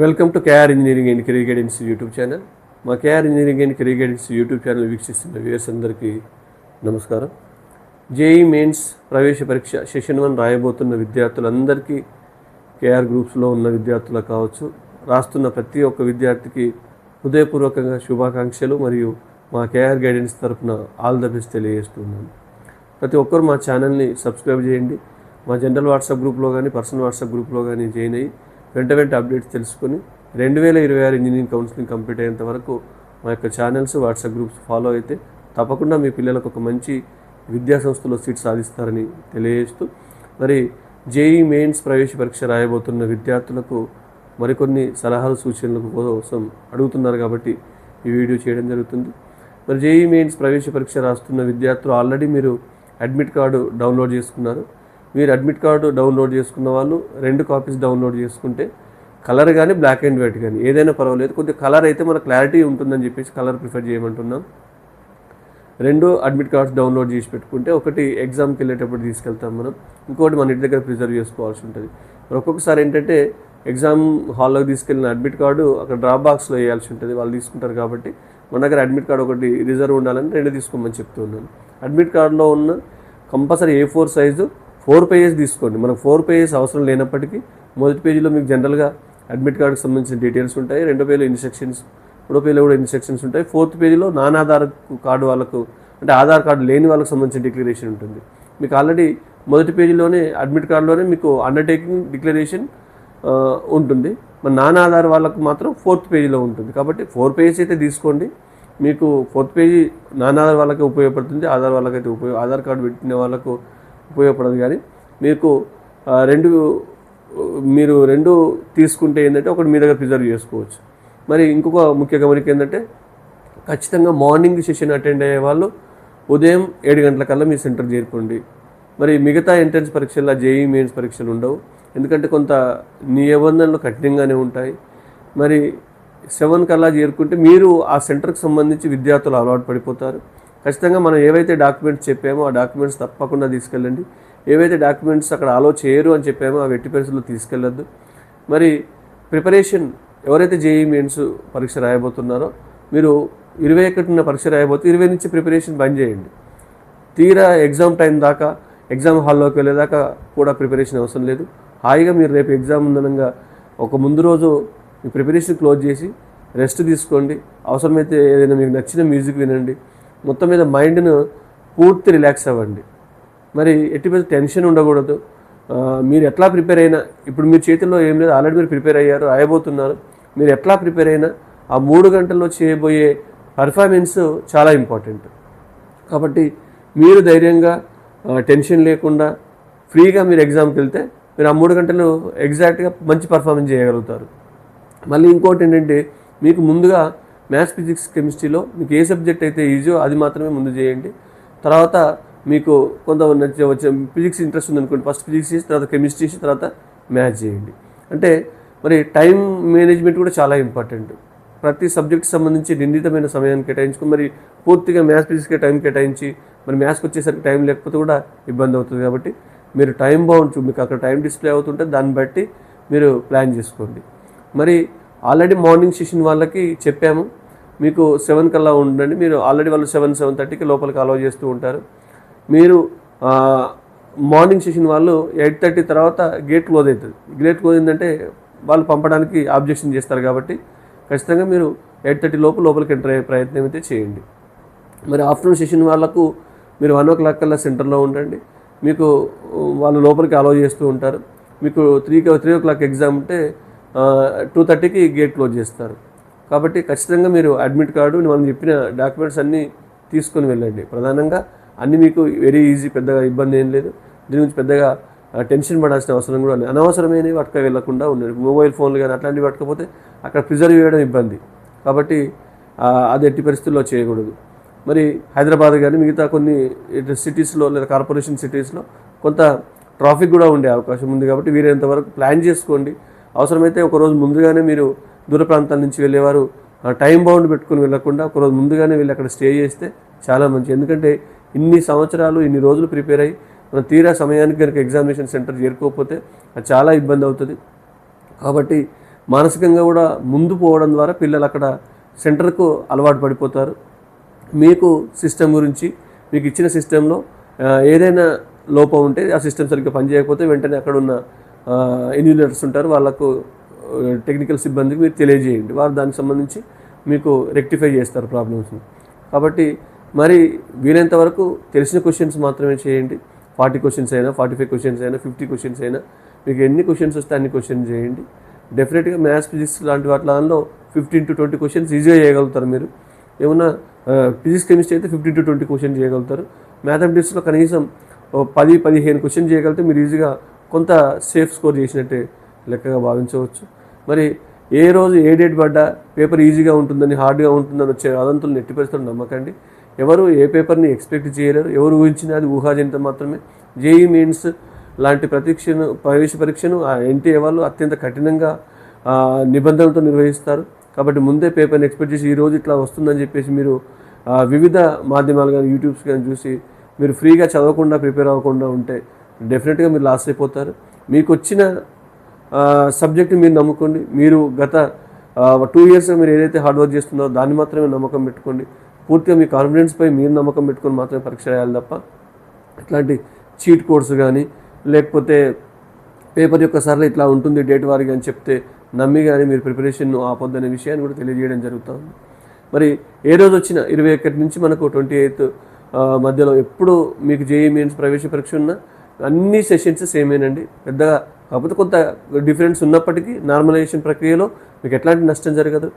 Welcome to KR engineering and career guidance YouTube channel. మా KR engineering and career guidance YouTube channel వీక్షిస్తున్న viewers అందరికీ నమస్కారం. JEE mains ప్రవేశ పరీక్ష session one రాయబోతున్న విద్యార్థులందరికీ కేఆర్ గ్రూప్స్లో ఉన్న విద్యార్థులు కావచ్చు రాస్తున్న ప్రతి ఒక్క విద్యార్థికి హృదయపూర్వకంగా శుభాకాంక్షలు మరియు మా కేఆర్ గైడెన్స్ తరఫున ఆల్ ద బెస్ట్ తెలియజేస్తున్నాను. ప్రతి ఒక్కరు మా ఛానల్ని సబ్స్క్రైబ్ చేయండి. మా జనరల్ వాట్సాప్ గ్రూప్లో కానీ పర్సనల్ వాట్సాప్ గ్రూప్లో కానీ జాయిన్ అయ్యి వెంట వెంట అప్డేట్స్ తెలుసుకొని రెండు వేల ఇరవై ఆరు ఇంజనీరింగ్ కౌన్సిలింగ్ కంప్లీట్ అయ్యేంత వరకు మా యొక్క ఛానల్స్ వాట్సాప్ గ్రూప్స్ ఫాలో అయితే తప్పకుండా మీ పిల్లలకు ఒక మంచి విద్యా సంస్థలో సీట్ సాధిస్తారని తెలియజేస్తూ మరి జేఈ మెయిన్స్ ప్రవేశ పరీక్ష రాయబోతున్న విద్యార్థులకు మరికొన్ని సలహాలు సూచనల కోసం అడుగుతున్నారు కాబట్టి ఈ వీడియో చేయడం జరుగుతుంది. మరి జేఈ మెయిన్స్ ప్రవేశ పరీక్ష రాస్తున్న విద్యార్థులు ఆల్రెడీ మీరు అడ్మిట్ కార్డు డౌన్లోడ్ చేసుకున్నారు. మీరు అడ్మిట్ కార్డు డౌన్లోడ్ చేసుకున్న వాళ్ళు రెండు కాపీస్ డౌన్లోడ్ చేసుకుంటే కలర్ కానీ బ్లాక్ అండ్ వైట్ కానీ ఏదైనా పర్వాలేదు. కొద్దిగా కలర్ అయితే మన క్లారిటీ ఉంటుందని చెప్పేసి కలర్ ప్రిఫర్ చేయమంటున్నాం. రెండు అడ్మిట్ కార్డ్స్ డౌన్లోడ్ చేసి పెట్టుకుంటే ఒకటి ఎగ్జామ్కి వెళ్ళేటప్పుడు తీసుకెళ్తాం మనం. ఇంకోటి మన ఇంటి దగ్గర ప్రిజర్వ్ చేసుకోవాల్సి ఉంటుంది. మరి ఒక్కొక్కసారి ఏంటంటే ఎగ్జామ్ హాల్లోకి తీసుకెళ్ళిన అడ్మిట్ కార్డు అక్కడ డ్రాప్ బాక్స్లో వేయాల్సి ఉంటుంది. వాళ్ళు తీసుకుంటారు కాబట్టి మన దగ్గర అడ్మిట్ కార్డు ఒకటి రిజర్వ్ ఉండాలని రెండు తీసుకోమని చెప్తున్నాను అడ్మిట్ కార్డులో ఉన్న compulsory A four size four pages తీసుకోండి. మనకు ఫోర్ పేజెస్ అవసరం లేనప్పటికీ మొదటి పేజీలో మీకు జనరల్గా అడ్మిట్ కార్డుకి సంబంధించిన డీటెయిల్స్ ఉంటాయి. రెండో పేజీలో ఇన్స్ట్రక్షన్స్ మూడో పేజీలో కూడా ఇన్స్ట్రక్షన్స్ ఉంటాయి. ఫోర్త్ పేజీలో నాన్ ఆధార్ కార్డు వాళ్ళకు అంటే ఆధార్ కార్డు లేని వాళ్ళకి సంబంధించిన డిక్లరేషన్ ఉంటుంది. మీకు ఆల్రెడీ మొదటి పేజీలోనే అడ్మిట్ కార్డులోనే మీకు అండర్టేకింగ్ డిక్లరేషన్ ఉంటుంది. మన నాన్ ఆధార్ వాళ్ళకు మాత్రం ఫోర్త్ పేజీలో ఉంటుంది. కాబట్టి ఫోర్ పేజెస్ అయితే తీసుకోండి. మీకు ఫోర్త్ పేజీ నాన్ ఆధార్ వాళ్ళకి ఉపయోగపడుతుంది. ఆధార్ వాళ్ళకైతే ఉపయోగ ఆధార్ కార్డు పెట్టిన వాళ్ళకు ఉపయోగపడదు కానీ మీకు రెండు మీరు రెండు తీసుకుంటే ఏంటంటే ఒకటి మీ దగ్గర ప్రిజర్వ్ చేసుకోవచ్చు. మరి ఇంకొక ముఖ్య గమనిక ఏంటంటే ఖచ్చితంగా మార్నింగ్ సెషన్ అటెండ్ అయ్యే వాళ్ళు ఉదయం ఏడు గంటలకల్లా మీ సెంటర్ చేరుకోండి. మరి మిగతా ఎంట్రన్స్ పరీక్షల్లో జేఈ మెయిన్స్ పరీక్షలు ఉండవు. ఎందుకంటే కొంత నిబంధనలు కఠినంగానే ఉంటాయి. మరి సెవెన్ కల్లా చేరుకుంటే మీరు ఆ సెంటర్కి సంబంధించి విద్యార్థులు అలవాటు పడిపోతారు. ఖచ్చితంగా మనం ఏవైతే డాక్యుమెంట్స్ చెప్పామో ఆ డాక్యుమెంట్స్ తప్పకుండా తీసుకెళ్ళండి. ఏవైతే డాక్యుమెంట్స్ అక్కడ అలో చేయరు అని చెప్పామో ఆ వెట్టి పరిస్థితుల్లో తీసుకెళ్ళొద్దు. మరి ప్రిపరేషన్ ఎవరైతే జేఈ మెయిన్స్ పరీక్ష రాయబోతున్నారో మీరు ఇరవై ఒకటిన పరీక్ష రాయబోతే ఇరవై నుంచి ప్రిపరేషన్ బంద్ చేయండి. తీరా ఎగ్జామ్ టైం దాకా ఎగ్జామ్ హాల్లోకి వెళ్ళేదాకా కూడా ప్రిపరేషన్ అవసరం లేదు. హాయిగా మీరు రేపు ఎగ్జామ్ ఉందనంగా ఒక ముందు రోజు మీ ప్రిపరేషన్ క్లోజ్ చేసి రెస్ట్ తీసుకోండి. అవసరమైతే ఏదైనా మీకు నచ్చిన మ్యూజిక్ వినండి. మొత్తం మీద మైండ్ను పూర్తి రిలాక్స్ అవ్వండి. మరి ఎట్టి మీద టెన్షన్ ఉండకూడదు. మీరు ఎట్లా ప్రిపేర్ అయినా ఇప్పుడు మీ చేతిలో ఏం లేదు ఆల్రెడీ మీరు ప్రిపేర్ అయ్యారు రాయబోతున్నారు మీరు ఎట్లా ప్రిపేర్ అయినా ఆ మూడు గంటల్లో చేయబోయే పర్ఫార్మెన్స్ చాలా ఇంపార్టెంట్. కాబట్టి మీరు ధైర్యంగా టెన్షన్ లేకుండా ఫ్రీగా మీరు ఎగ్జామ్కి వెళ్తే మీరు ఆ మూడు గంటలు ఎగ్జాక్ట్గా మంచి పర్ఫార్మెన్స్ చేయగలుగుతారు. మళ్ళీ ఇంకోటి ఏంటంటే మీకు ముందుగా మ్యాథ్స్ ఫిజిక్స్ కెమిస్ట్రీలో మీకు ఏ సబ్జెక్ట్ అయితే ఈజీయో అది మాత్రమే ముందు చేయండి. తర్వాత మీకు కొంత నచ్చే వచ్చే ఫిజిక్స్ ఇంట్రెస్ట్ ఉందనుకోండి ఫస్ట్ ఫిజిక్స్ చేసి తర్వాత కెమిస్ట్రీ చేసి తర్వాత మ్యాథ్స్ చేయండి. అంటే మరి టైం మేనేజ్మెంట్ కూడా చాలా ఇంపార్టెంట్. ప్రతి సబ్జెక్ట్ సంబంధించి నిర్ణీతమైన సమయాన్ని కేటాయించుకుని మరి పూర్తిగా మ్యాథ్స్ ఫిజిక్స్కి టైం కేటాయించి మరి మ్యాథ్స్కి వచ్చేసరికి టైం లేకపోతే కూడా ఇబ్బంది అవుతుంది కాబట్టి మీరు టైం బాగుంటు మీకు అక్కడ టైం డిస్ప్లే అవుతుంటే దాన్ని బట్టి మీరు ప్లాన్ చేసుకోండి. మరి ఆల్రెడీ మార్నింగ్ సెషన్ వాళ్ళకి చెప్పాము. మీకు సెవెన్ కల్లా ఉండండి. మీరు ఆల్రెడీ వాళ్ళు సెవెన్ సెవెన్ థర్టీకి లోపలికి అలౌ చేస్తూ ఉంటారు. మీరు మార్నింగ్ సెషన్ వాళ్ళు ఎయిట్ థర్టీ తర్వాత గేట్ క్లోజ్ అవుతుంది. గేట్ క్లోజ్ అయిందంటే వాళ్ళు పంపడానికి ఆబ్జెక్షన్ చేస్తారు కాబట్టి ఖచ్చితంగా మీరు ఎయిట్ థర్టీ లోపు లోపలికి ఎంటర్ అయ్యే ప్రయత్నం అయితే చేయండి. మరి ఆఫ్టర్నూన్ సెషన్ వాళ్ళకు మీరు వన్ ఓ క్లాక్ కల్లా సెంటర్లో ఉండండి. మీకు వాళ్ళు లోపలికి అలౌ చేస్తూ ఉంటారు. మీకు త్రీకి త్రీ ఓ క్లాక్ ఎగ్జామ్ ఉంటే టూ థర్టీకి గేట్ క్లోజ్ చేస్తారు. కాబట్టి ఖచ్చితంగా మీరు అడ్మిట్ కార్డు మనం చెప్పిన డాక్యుమెంట్స్ అన్నీ తీసుకొని వెళ్ళండి. ప్రధానంగా అన్నీ మీకు వెరీ ఈజీ పెద్దగా ఇబ్బంది ఏం లేదు. దీని గురించి పెద్దగా టెన్షన్ పడాల్సిన అవసరం కూడా లేదు. అనవసరమైనవి పట్టుక వెళ్ళకుండా ఉండండి. మొబైల్ ఫోన్లు కానీ అట్లాంటివి పట్టుకపోతే అక్కడ ప్రిజర్వ్ చేయడం ఇబ్బంది. కాబట్టి అది ఎట్టి పరిస్థితుల్లో చేయకూడదు. మరి హైదరాబాద్ కానీ మిగతా కొన్ని సిటీస్లో లేదా కార్పొరేషన్ సిటీస్లో కొంత ట్రాఫిక్ కూడా ఉండే అవకాశం ఉంది కాబట్టి వీలైనంత వరకు ప్లాన్ చేసుకోండి. అవసరమైతే ఒకరోజు ముందుగానే మీరు దూర ప్రాంతాల నుంచి వెళ్ళేవారు. టైం బౌండ్ పెట్టుకుని వెళ్ళకుండా ఒకరోజు ముందుగానే వెళ్ళి అక్కడ స్టే చేస్తే చాలా మంచిది. ఎందుకంటే ఇన్ని సంవత్సరాలు ఇన్ని రోజులు ప్రిపేర్ అయ్యి మనం తీరా సమయానికి కనుక ఎగ్జామినేషన్ సెంటర్ చేరుకోకపోతే అది చాలా ఇబ్బంది అవుతుంది. కాబట్టి మానసికంగా కూడా ముందు పోవడం ద్వారా పిల్లలు అక్కడ సెంటర్కు అలవాటు పడిపోతారు. మీకు సిస్టమ్ గురించి మీకు ఇచ్చిన సిస్టంలో ఏదైనా లోపం ఉంటే ఆ సిస్టమ్ సరిగ్గా పనిచేయకపోతే వెంటనే అక్కడ ఉన్న ఇంజనీర్స్ ఉంటారు. వాళ్ళకు టెక్నికల్ సిబ్బందికి మీరు తెలియజేయండి. వారు దానికి సంబంధించి మీకు రెక్టిఫై చేస్తారు ప్రాబ్లమ్స్ని కాబట్టి మరి వీలైనంత వరకు తెలిసిన క్వశ్చన్స్ మాత్రమే చేయండి. ఫార్టీ క్వశ్చన్స్ అయినా ఫార్టీ ఫైవ్ క్వశ్చన్స్ అయినా ఫిఫ్టీ క్వశ్చన్స్ అయినా మీకు ఎన్ని క్వశ్చన్స్ వస్తే అన్ని క్వశ్చన్స్ చేయండి. డెఫినెట్గా మ్యాథ్స్ ఫిజిక్స్ లాంటి వాటిలో ఫిఫ్టీన్ టు ట్వంటీ క్వశ్చన్స్ ఈజీగా చేయగలుగుతారు మీరు. ఏమన్నా ఫిజిక్స్ కెమిస్ట్రీ అయితే ఫిఫ్టీన్ టు ట్వంటీ క్వశ్చన్ చేయగలుగుతారు. మ్యాథమెటిక్స్లో కనీసం పది పదిహేను క్వశ్చన్ చేయగలిగితే మీరు ఈజీగా కొంత సేఫ్ స్కోర్ చేసినట్టే లెక్కగా భావించవచ్చు. మరి ఏ రోజు ఏ డేట్ పడ్డా పేపర్ ఈజీగా ఉంటుందని హార్డ్గా ఉంటుందని వచ్చే అదంతులు నెట్టి పరిస్థితులు నమ్మకండి ఎవరు ఏ పేపర్ని ఎక్స్పెక్ట్ చేయలేరు ఎవరు ఊహించినా అది ఊహాజనితం మాత్రమే. జేఈ మీన్స్ లాంటి ప్రతీక్షను ప్రవేశ పరీక్షను ఎన్టీఏ వాళ్ళు అత్యంత కఠినంగా నిబంధనలతో నిర్వహిస్తారు. కాబట్టి ముందే పేపర్ని ఎక్స్పెక్ట్ చేసి ఈ రోజు ఇట్లా వస్తుందని చెప్పేసి మీరు వివిధ మాధ్యమాలు కానీ యూట్యూబ్స్ కానీ చూసి మీరు ఫ్రీగా చదవకుండా ప్రిపేర్ అవ్వకుండా ఉంటే డెఫినెట్గా మీరు లాస్ అయిపోతారు. మీకు వచ్చిన సబ్జెక్ట్ మీరు నమ్ముకోండి. మీరు గత టూ ఇయర్స్ మీరు ఏదైతే హార్డ్ వర్క్ చేస్తున్నారో దాన్ని మాత్రమే నమ్మకం పెట్టుకోండి. పూర్తిగా మీ కాన్ఫిడెన్స్పై మీరు నమ్మకం పెట్టుకొని మాత్రమే పరీక్ష రాయాలి తప్ప ఇట్లాంటి చీట్ కోడ్స్ కానీ లేకపోతే పేపర్ యొక్క సరళ ఇట్లా ఉంటుంది డేట్ వారికి అని చెప్తే నమ్మి కానీ మీరు ప్రిపరేషన్ ఆపొద్దనే విషయాన్ని కూడా తెలియజేయడం జరుగుతుంది మరి ఏ రోజు వచ్చినా ఇరవై ఒకటి నుంచి మనకు ట్వంటీ ఎయిత్ మధ్యలో ఎప్పుడు మీకు జేఈ మెయిన్స్ ప్రవేశ పరీక్ష ఉన్నా అన్ని సెషన్స్ సేమేనండి. పెద్దగా కాకపోతే కొంత డిఫరెన్స్ ఉన్నప్పటికీ నార్మలైజేషన్ ప్రక్రియలో మీకు ఎట్లాంటి నష్టం జరగదు.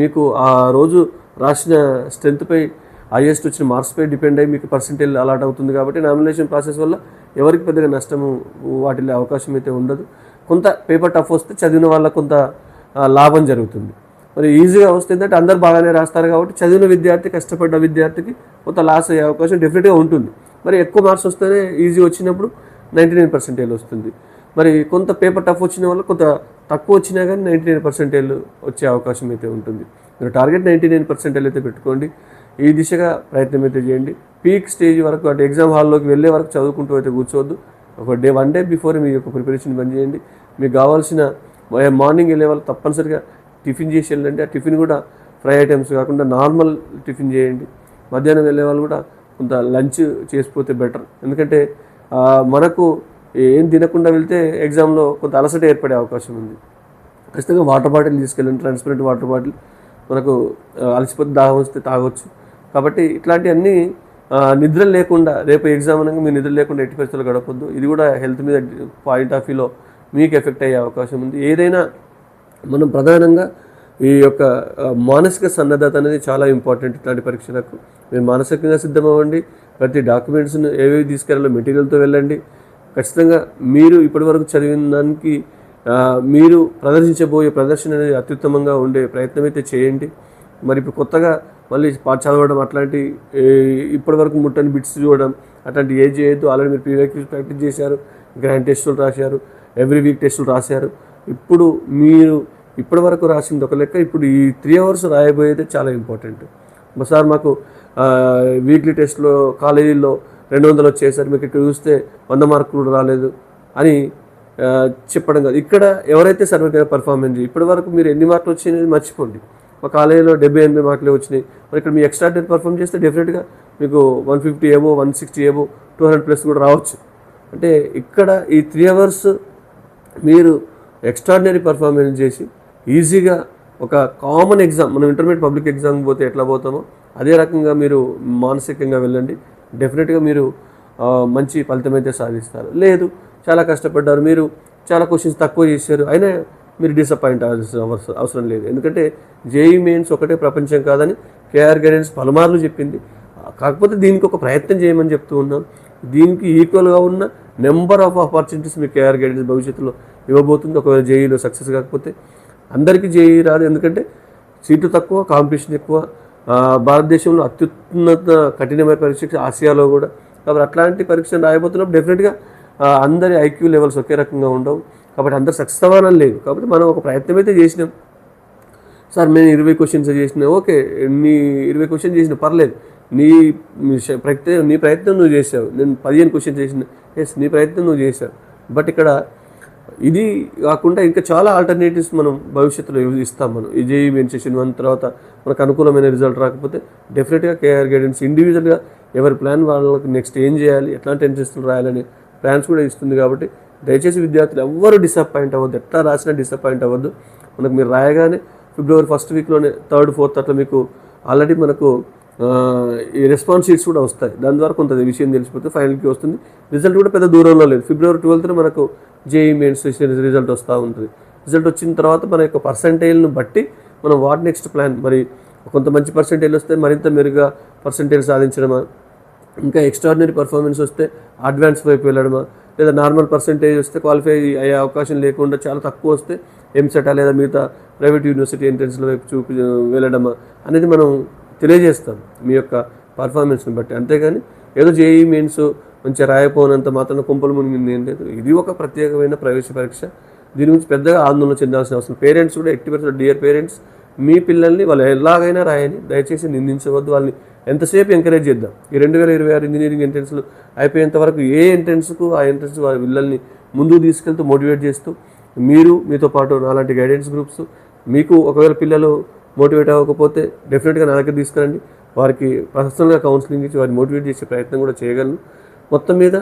మీకు ఆ రోజు రాసిన స్ట్రెంత్పై హైయెస్ట్ వచ్చిన మార్క్స్పై డిపెండ్ అయ్యి మీకు పర్సంటేజ్ అలాట్ అవుతుంది కాబట్టి నామినేషన్ ప్రాసెస్ వల్ల ఎవరికి పెద్దగా నష్టము వాటిలో అవకాశం అయితే ఉండదు. కొంత పేపర్ టఫ్ వస్తే చదివిన వాళ్ళ కొంత లాభం జరుగుతుంది. మరి ఈజీగా వస్తే ఏంటంటే అందరు బాగానే రాస్తారు కాబట్టి చదివిన విద్యార్థి కష్టపడ్డ విద్యార్థికి కొంత లాస్ అయ్యే అవకాశం డెఫినెట్గా ఉంటుంది. మరి ఎక్కువ మార్క్స్ వస్తేనే ఈజీ వచ్చినప్పుడు నైంటీ నైన్ పర్సెంటేజ్ వస్తుంది. మరి కొంత పేపర్ టఫ్ వచ్చిన వల్ల కొంత తక్కువ వచ్చినా కానీ నైంటీ నైన్ పర్సెంటేజ్ వచ్చే అవకాశం అయితే ఉంటుంది. మీరు టార్గెట్ నైంటీ నైన్ పర్సెంటేజ్ అయితే పెట్టుకోండి. ఈ దిశగా ప్రయత్నం అయితే చేయండి. పీక్ స్టేజ్ వరకు అంటే ఎగ్జామ్ హాల్లోకి వెళ్ళే వరకు చదువుకుంటూ అయితే కూర్చోవద్దు. ఒక డే వన్ డే బిఫోర్ మీ యొక్క ప్రిపరేషన్ బంద్ చేయండి. మీకు కావాల్సిన మార్నింగ్ వెళ్ళే వాళ్ళు తప్పనిసరిగా టిఫిన్ చేసి వెళ్ళండి. ఆ టిఫిన్ కూడా ఫ్రై ఐటమ్స్ కాకుండా నార్మల్ టిఫిన్ చేయండి. మధ్యాహ్నం వెళ్ళే వాళ్ళు కూడా కొంత లంచ్ చేసిపోతే బెటర్. ఎందుకంటే మనకు ఏం తినకుండా వెళ్తే ఎగ్జామ్లో కొంత అలసట ఏర్పడే అవకాశం ఉంది. ఖచ్చితంగా వాటర్ బాటిల్ తీసుకెళ్ళండి ట్రాన్స్పరెంట్ వాటర్ బాటిల్ మనకు అలసిపోతే దాహం వస్తే తాగొచ్చు. కాబట్టి ఇట్లాంటివన్నీ నిద్ర లేకుండా రేపు ఎగ్జామ్ అనగా మీరు నిద్ర లేకుండా ఎట్టి పరిస్థితులు గడపద్దు. ఇది కూడా హెల్త్ మీద పాయింట్ ఆఫ్ వ్యూలో మీకు ఎఫెక్ట్ అయ్యే అవకాశం ఉంది. ఏదైనా మనం ప్రధానంగా ఈ యొక్క మానసిక సన్నద్ధత అనేది చాలా ఇంపార్టెంట్ ఇట్లాంటి పరీక్షలకు. మీరు మానసికంగా సిద్ధమవ్వండి ప్రతి డాక్యుమెంట్స్ను ఏవేవి తీసుకెళ్ళాలో మెటీరియల్తో వెళ్ళండి. ఖచ్చితంగా మీరు ఇప్పటివరకు చదివిన దానికి మీరు ప్రదర్శించబోయే ప్రదర్శన అనేది అత్యుత్తమంగా ఉండే ప్రయత్నం అయితే చేయండి. మరి ఇప్పుడు కొత్తగా మళ్ళీ పా- చదవడం అట్లాంటి ఇప్పటివరకు ముట్టని బిట్స్ చూడడం అట్లాంటి ఏ చేయొద్దు ఆల్రెడీ మీరు ప్రీవియస్ ప్రాక్టీస్ చేశారు గ్రాండ్ టెస్టులు రాశారు ఎవ్రీ వీక్ టెస్టులు రాశారు. ఇప్పుడు మీరు ఇప్పటివరకు రాసింది ఒక లెక్క ఇప్పుడు ఈ త్రీ అవర్స్ రాయబోయేది చాలా ఇంపార్టెంట్. సార్ మాకు వీక్లీ టెస్ట్లో కాలేజీల్లో రెండు వందలు వచ్చేసరి మీకు ఇక్కడ చూస్తే వంద మార్కులు కూడా రాలేదు అని చెప్పడం కాదు. ఇక్కడ ఎవరైతే సర్వే పర్ఫార్మెన్స్ ఇప్పటి వరకు మీరు ఎన్ని మార్కులు వచ్చినాయి మర్చిపోండి. మా కాలేజీలో డెబ్బై ఎనిమిది మార్కులే వచ్చినాయి. మరి ఇక్కడ మీ ఎక్స్ట్రా డేట్ పర్ఫామ్ చేస్తే డెఫినెట్గా మీకు వన్ ఫిఫ్టీ ఏవో వన్ సిక్స్టీ ఏవో టూ హండ్రెడ్ ప్లస్ కూడా రావచ్చు. అంటే ఇక్కడ ఈ త్రీ అవర్స్ మీరు ఎక్స్ట్రాడినరీ పర్ఫార్మెన్స్ చేసి ఈజీగా ఒక కామన్ ఎగ్జామ్ మనం ఇంటర్మీడియట్ పబ్లిక్ ఎగ్జామ్ పోతే ఎట్లా పోతామో అదే రకంగా మీరు మానసికంగా వెళ్ళండి. డెఫినెట్గా మీరు మంచి ఫలితం అయితే సాధిస్తారు. లేదు చాలా కష్టపడ్డారు. మీరు చాలా క్వశ్చన్స్ తక్కువ చేశారు. అయినా మీరు డిసప్పాయింట్ అవ్వాల్సిన అవసరం లేదు. ఎందుకంటే జేఈ మెయిన్స్ ఒకటే ప్రపంచం కాదని కేఆర్ గైడెన్స్ పలుమార్లు చెప్పింది. కాకపోతే దీనికి ఒక ప్రయత్నం చేయమని చెప్తూ ఉన్నాం. దీనికి ఈక్వల్గా ఉన్న నెంబర్ ఆఫ్ ఆపర్చునిటీస్ మీ కేఆర్ గైడెన్స్ భవిష్యత్తులో ఇవ్వబోతుంది. ఒకవేళ జేఈలో సక్సెస్ కాకపోతే అందరికీ జేఈ రాదు. ఎందుకంటే సీటు తక్కువ కాంపిటీషన్ ఎక్కువ. భారతదేశంలో అత్యున్నత కఠినమైన పరీక్ష ఆసియాలో కూడా. కాబట్టి అట్లాంటి పరీక్షలు రాయబోతున్నప్పుడు డెఫినెట్గా అందరి ఐక్యూ లెవెల్స్ ఒకే రకంగా ఉండవు. కాబట్టి అందరు సక్సెస్ అవ్వాలని లేదు కాబట్టి మనం ఒక ప్రయత్నం అయితే చేసినాం. సార్ నేను ఇరవై క్వశ్చన్స్ చేసిన. ఓకే నీ ఇరవై క్వశ్చన్ చేసిన పర్లేదు. నీ ప్రయత్నం నీ ప్రయత్నం నువ్వు చేసావు. నేను పదిహేను క్వశ్చన్ చేసిన. ఎస్ నీ ప్రయత్నం నువ్వు చేసావు. బట్ ఇక్కడ ఇది కాకుండా ఇంకా చాలా ఆల్టర్నేటివ్స్ మనం భవిష్యత్తులో ఇస్తాం మనం. ఈ జేఈ మెయిన్ సెషన్ వన్ తర్వాత మనకు అనుకూలమైన రిజల్ట్ రాకపోతే డెఫినెట్గా కేఆర్ గైడెన్స్ ఇండివిజువల్గా ఎవరి ప్లాన్ వాళ్ళకి నెక్స్ట్ ఏం చేయాలి? ఎట్లాంటి ఎంట్రెస్ట్లు రాయాలని ప్లాన్స్ కూడా ఇస్తుంది కాబట్టి దయచేసి విద్యార్థులు ఎవ్వరు డిసప్పాయింట్ అవ్వద్దు. ఎట్లా రాసినా డిసప్పాయింట్ అవ్వద్దు. మనకు మీరు రాయగానే ఫిబ్రవరి ఫస్ట్ వీక్లోనే థర్డ్ ఫోర్త్ అట్లా మీకు ఆల్రెడీ మనకు ఈ రెస్పాన్స్ షీట్స్ కూడా వస్తాయి. దాని ద్వారా కొంత విషయం తెలిసిపోతే ఫైనల్కి వస్తుంది. రిజల్ట్ కూడా పెద్ద దూరంలో లేదు. ఫిబ్రవరి ట్వెల్త్న మనకు జేఈ మెయిన్స్ రిజల్ట్ వస్తూ ఉంటుంది. రిజల్ట్ వచ్చిన తర్వాత మన యొక్క పర్సంటేజ్ను బట్టి మనం వాట్ నెక్స్ట్ ప్లాన్ మరి కొంత మంచి పర్సంటేజ్ వస్తే మరింత మెరుగ్గా పర్సంటేజ్ సాధించడమా? ఇంకా ఎక్స్ట్రాడినరీ పర్ఫార్మెన్స్ వస్తే అడ్వాన్స్ వైపు వెళ్ళడమా? లేదా నార్మల్ పర్సంటేజ్ వస్తే క్వాలిఫై అయ్యే అవకాశం లేకుండా చాలా తక్కువ వస్తే ఎంసెటా లేదా మిగతా ప్రైవేట్ యూనివర్సిటీ ఎంట్రన్స్ల వైపు చూపి వెళ్ళడమా? అనేది మనం తెలియజేస్తాం మీ యొక్క పర్ఫార్మెన్స్ని బట్టి. అంతేగాని ఏదో జేఈ మీన్స్ మంచిగా రాయపోనంత మాత్రం కుంపలు మునిగింది ఏం లేదు. ఇది ఒక ప్రత్యేకమైన ప్రవేశ పరీక్ష. దీని గురించి పెద్దగా ఆందోళన చెందాల్సిన అవసరం పేరెంట్స్ కూడా ఎట్టి పరిస్థితుల్లో డియర్ పేరెంట్స్ మీ పిల్లల్ని వాళ్ళు ఎలాగైనా రాయని దయచేసి నిందించవద్దు. వాళ్ళని ఎంతసేపు ఎంకరేజ్ చేద్దాం. ఈ రెండు వేల ఇరవై ఆరు ఇంజనీరింగ్ ఎంట్రన్స్లు అయిపోయేంత వరకు ఏ ఎంట్రన్స్కు ఆ ఎంట్రన్స్ వాళ్ళ పిల్లల్ని ముందుకు తీసుకెళ్తూ మోటివేట్ చేస్తూ మీరు మీతో పాటు నాలాంటి గైడెన్స్ గ్రూప్స్ మీకు ఒకవేళ పిల్లలు మోటివేట్ అవ్వకపోతే డెఫినెట్గా నా దగ్గర తీసుకురండి. వారికి పర్సనల్గా కౌన్సిలింగ్ ఇచ్చి వారిని మోటివేట్ చేసే ప్రయత్నం కూడా చేయగలను. మొత్తం మీద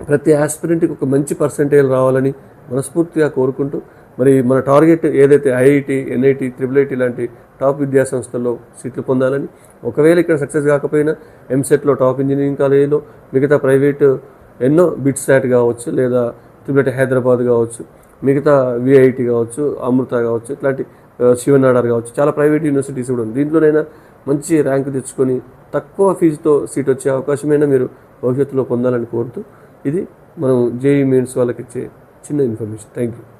ప్రతి ఆస్పిరెంట్కి ఒక మంచి పర్సంటేజ్ రావాలని మనస్ఫూర్తిగా కోరుకుంటూ మరి మన టార్గెట్ ఏదైతే ఐఐటి ఎన్ఐటి త్రిబుల్ ఐటి లాంటి టాప్ విద్యా సంస్థల్లో సీట్లు పొందాలని ఒకవేళ ఇక్కడ సక్సెస్ కాకపోయినా ఎంసెట్లో టాప్ ఇంజనీరింగ్ కాలేజీలో మిగతా ప్రైవేట్ ఎన్నో బిట్ సాట్ కావచ్చు లేదా త్రిబుల్ ఐటి హైదరాబాద్ కావచ్చు మిగతా విఐటి కావచ్చు అమృత కావచ్చు ఇట్లాంటి శివనాడార్ కావచ్చు చాలా ప్రైవేట్ యూనివర్సిటీస్ కూడా ఉంది. దీంట్లోనైనా మంచి ర్యాంక్ తెచ్చుకొని తక్కువ ఫీజుతో సీట్ వచ్చే అవకాశమైనా మీరు భవిష్యత్తులో పొందాలని కోరుతూ ఇది మనం జేఈ మెయిన్స్ వాళ్ళకి ఇచ్చే చిన్న ఇన్ఫర్మేషన్. Thank you